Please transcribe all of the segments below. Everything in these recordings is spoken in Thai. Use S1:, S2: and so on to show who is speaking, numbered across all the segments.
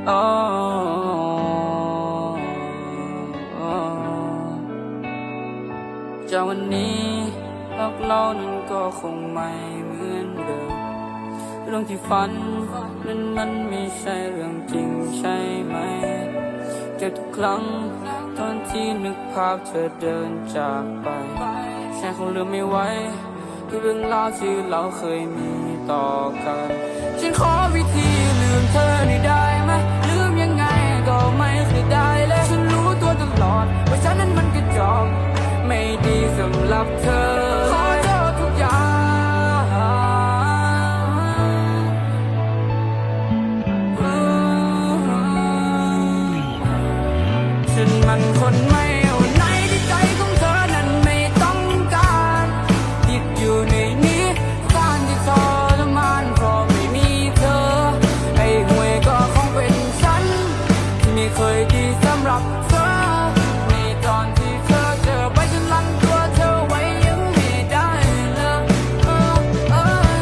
S1: จากวันนี้รักเรานั้นก็คงไม่เหมือนเดิม เรื่องที่ฝันนั้นมันไม่ใช่เรื่องจริงใช่ไหมเก็บทุกครั้งตอนที่นึกภาพเธอเดินจากไปฉันคงลืมไม่ไหวที่เรื่องราวที่เราเคยมีต่อกัน นไม่เอาไหนที่ใจของเธอนั้นไม่ต้องการติดอยู่ในนี้การที่ทรมานเพราะไม่มีเธอ ไอ้ห่วยก็คงเป็นฉัน ที่ไม่เคยดีสำหรับเธอในตอนที่เธอเจอไปฉันลังตัวเธอไว้ยังไม่ได้เลยเออเออ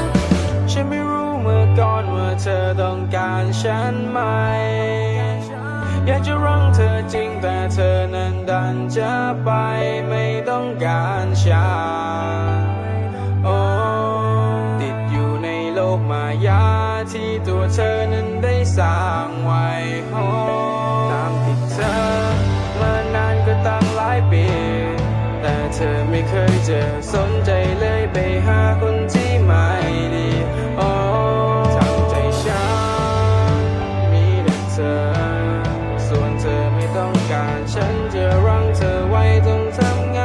S1: ฉันไม่รู้เมื่อก่อนว่าเธอต้องการฉันไหม อยากจะรังเธอจริงแต่เธอนั้นดันจะไปไม่ต้องการฉันโอ้ติดอยู่ในโลกมายาที่ตัวเธอนั้นได้สร้างไว้โอ้ตามติดเธอมานานก็ตั้งหลายปี แต่เธอไม่เคยจะสนใจเลยไปหาคน จะรังเธอไว้ต้องทำไง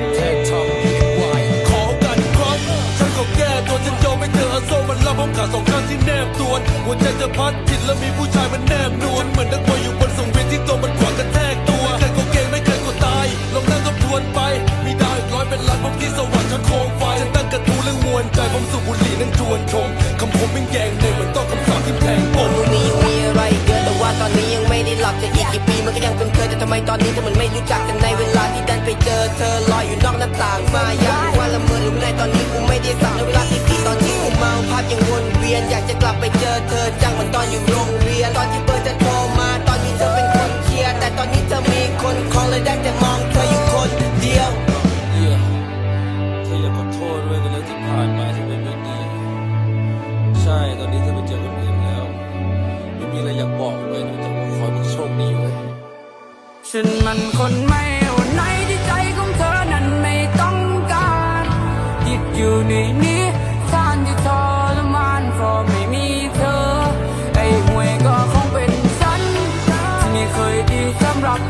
S1: ดี
S2: แทนทำดีกว่าขอกันครับฉันก็แก้ตัวฉันยอมให้เธออโซ่มันรับผมขาสองข้างที่แนบตัวนหัวใจเธอพัดผิดแล้วมีผู้ชายมันแนบนวลเหมือนนักมวยอยู่บนสังเวียนที่ตัวมันขวางกระแทก ต่ทำ
S3: ไมตอนนี้เธอมันไม่รู้จักกันในเวลาที่ดันไปเจอเธอลอยอยู่นอกหน้าต่างมายังว่าละเมอหรือในตอนนี้กูไม่ได้สั่งในเวลาที่สี่ตอนที่กูเมาภาพยังวนเวียนอยากจะกลับไปเจอเธอ ฉันมันคนไม่อ่นไหนที่ใจของเธอนั้นไม่ต้องการติดอยู่ใน
S2: นี้ท่านที่ทรมานเพราะไม่มีเธอ ไอ้หวยก็คงเป็นฉันที่ไม่เคย
S1: ดีสำหรับ